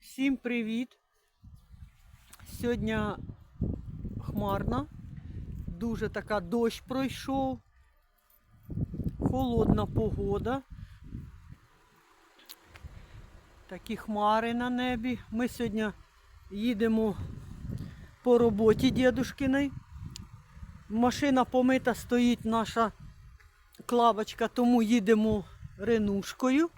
Всім привіт! Сьогодні хмарно, дуже така дощ пройшов, холодна погода. Такі хмари на небі. Ми сьогодні їдемо по роботі дідушкиної. Машина помита стоїть наша клавочка, тому їдемо ренушкою.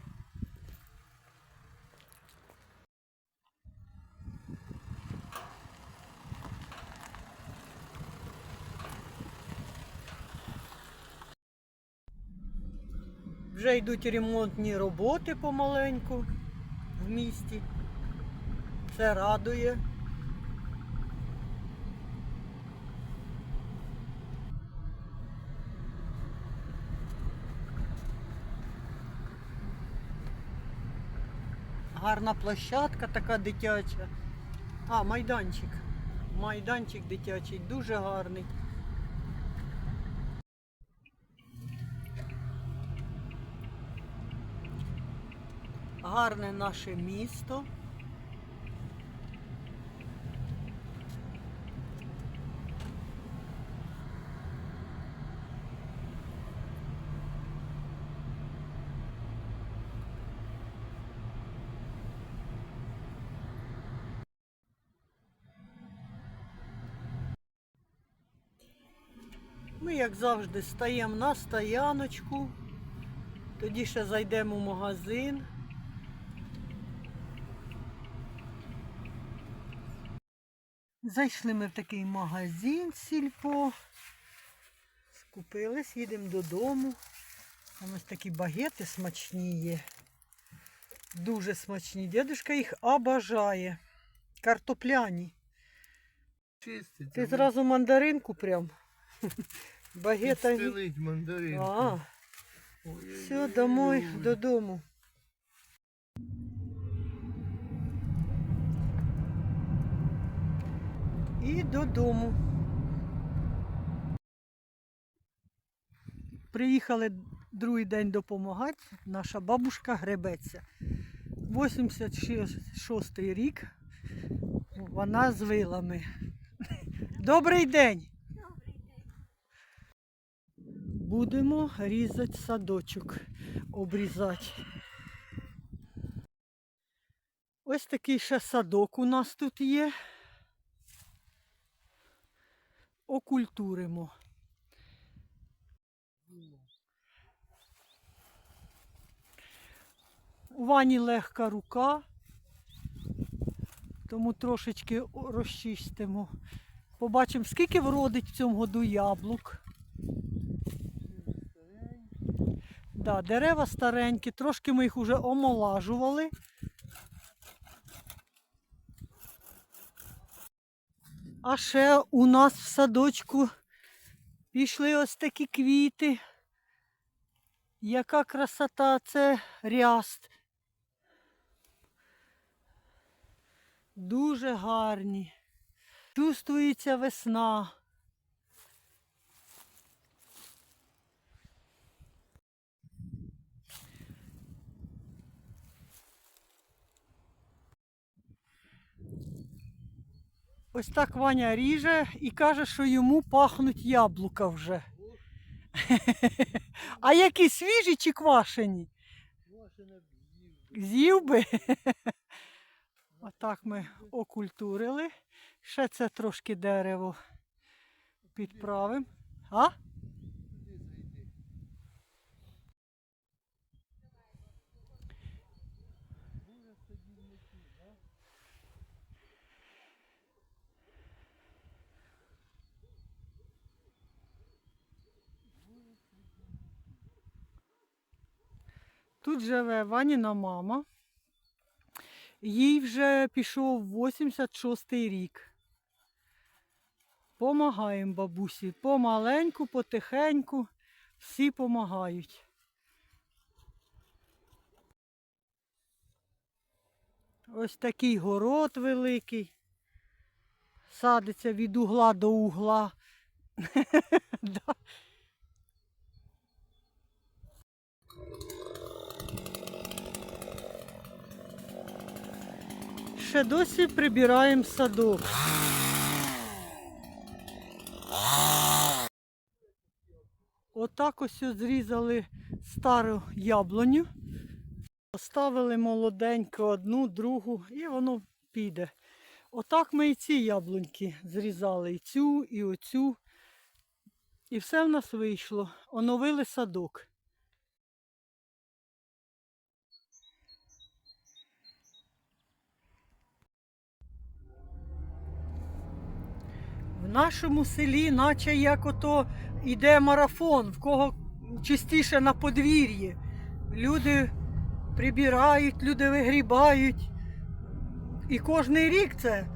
Вже йдуть ремонтні роботи помаленьку в місті. Це радує. Гарна площадка така дитяча. А, майданчик. Майданчик дитячий, дуже гарний. Гарне наше місто. Ми, як завжди, стаємо на стояночку. Тоді ще зайдемо в магазин. Зайшли ми в такий магазин сільпо. Скупились, їдемо додому. Там ось такі багети смачні є. Дуже смачні. Дідушка їх обожає. Картопляні. Чистить. Ти зразу мандаринку прям. Багета. мандаринку. А, все, домой, додому. І додому. Приїхали другий день допомагати. Наша бабушка гребеться. 86 рік. Вона з вилами. Добрий день! Будемо різати садочок, обрізати. Ось такий ще садок у нас тут є. Окультуримо. У Вані легка рука, тому трошечки розчистимо. Побачимо, скільки вродить в цьому году яблук. Да, дерева старенькі, трошки ми їх вже омолажували. А ще у нас в садочку пішли ось такі квіти. Яка красота, це ряст. Дуже гарні. Чувствується весна. Ось так Ваня ріже і каже, що йому пахнуть яблука вже. А які свіжі чи квашені? З'їв би. Отак ми окультурили. Ще це трошки дерево підправимо. А? Тут живе Ваніна мама. Їй вже пішов 86-й рік. Помагаємо бабусі. Помаленьку, потихеньку. Всі помагають. Ось такий город великий. Садиться від угла до угла. ще досі прибираємо садок. Отак ось зрізали стару яблуню. Поставили молоденьку одну, другу, і воно піде. Отак ми і ці яблуньки зрізали, і цю, і оцю. І все в нас вийшло. Оновили садок. В нашому селі, наче як ото йде марафон, в кого частіше на подвір'ї. Люди прибирають, люди вигрібають. І кожний рік це.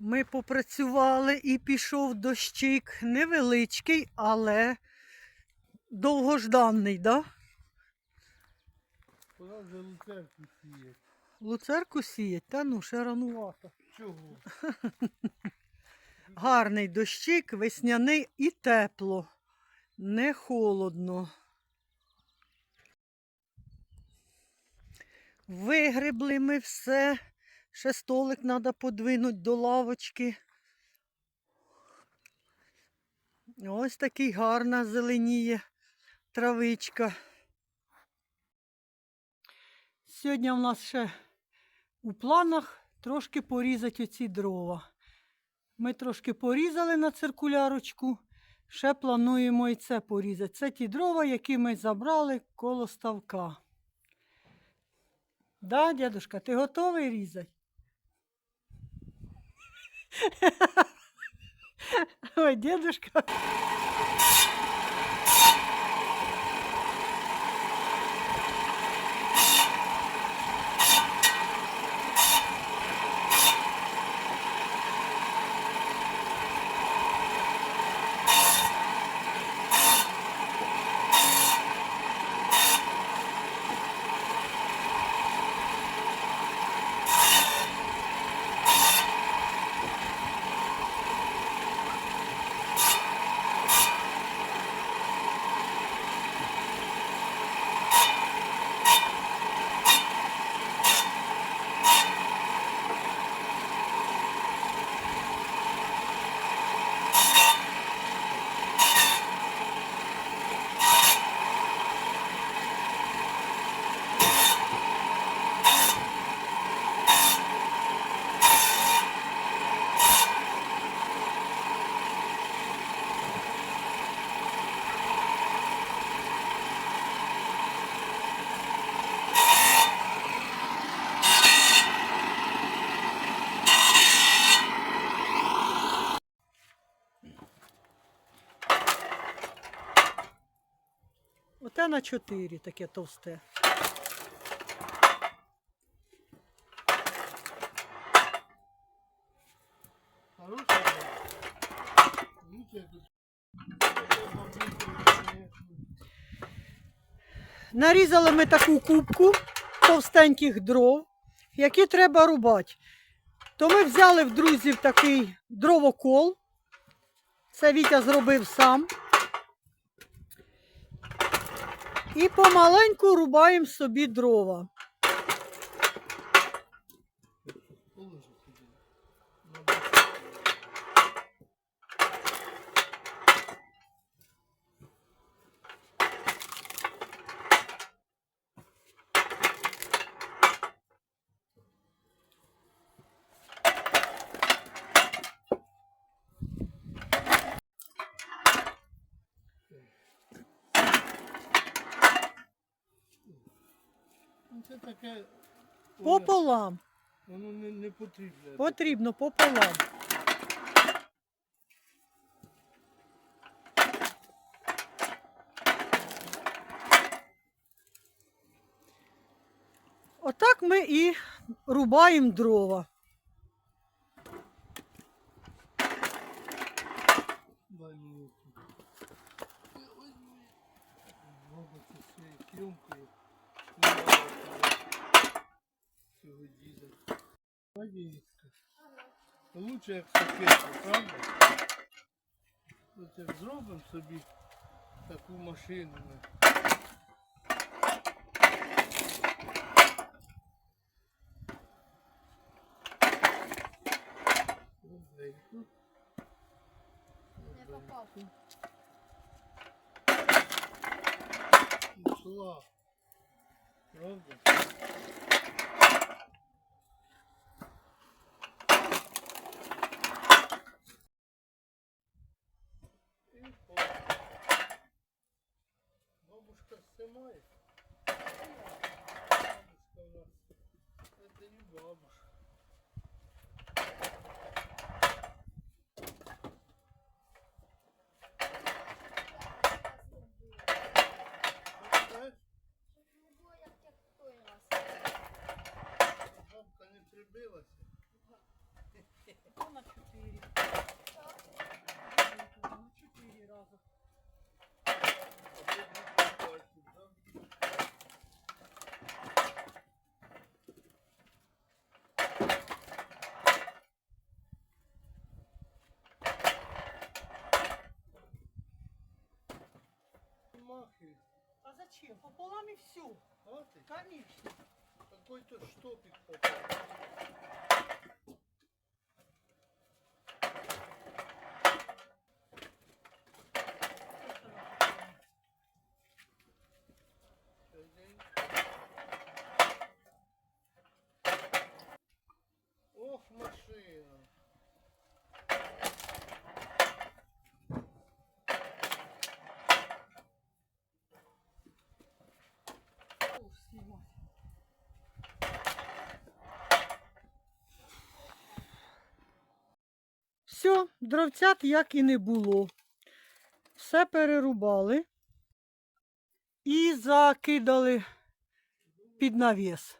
Ми попрацювали і пішов дощик невеличкий, але довгожданий, да? Пора вже луцерку сіє. Луцерку сіять, та ну ще ранувато. Чого? Гарний дощик, весняний і тепло. Не холодно. Вигребли ми все. Ще столик треба подвинути до лавочки. Ось такий гарна зеленіє травичка. Сьогодні в нас ще у планах трошки порізати оці дрова. Ми трошки порізали на циркулярочку. Ще плануємо і це порізати. Це ті дрова, які ми забрали коло ставка. Да, дядушка, ти готовий різати? Ой, дедушка. Оте на 4 таке товсте. Нарізали ми таку кубку товстеньких дров, які треба рубати. То ми взяли в друзів такий дровокол. Це Вітя зробив сам. І помаленьку рубаємо собі дрова. Таке. Пополам. Воно не, не потрібне. Потрібно пополам. Отак ми і рубаємо дрова. Водичка. Лучше як сокетку, правда? От як зробимо собі таку машину. Не попав. Пішла. Правда? Бабушка снимает. Бабушка у нас. Это не бабушка. Знаешь, Щоб не було, як як той раз. бабка не прибилася. На чотири. На чотири рази. А ти не бачиш, да? Махи, А зачем? Пополам и все. хватит. Конечно. Какой-то штопик попал. Все, дровцят як і не було. Все перерубали і закидали під навіс.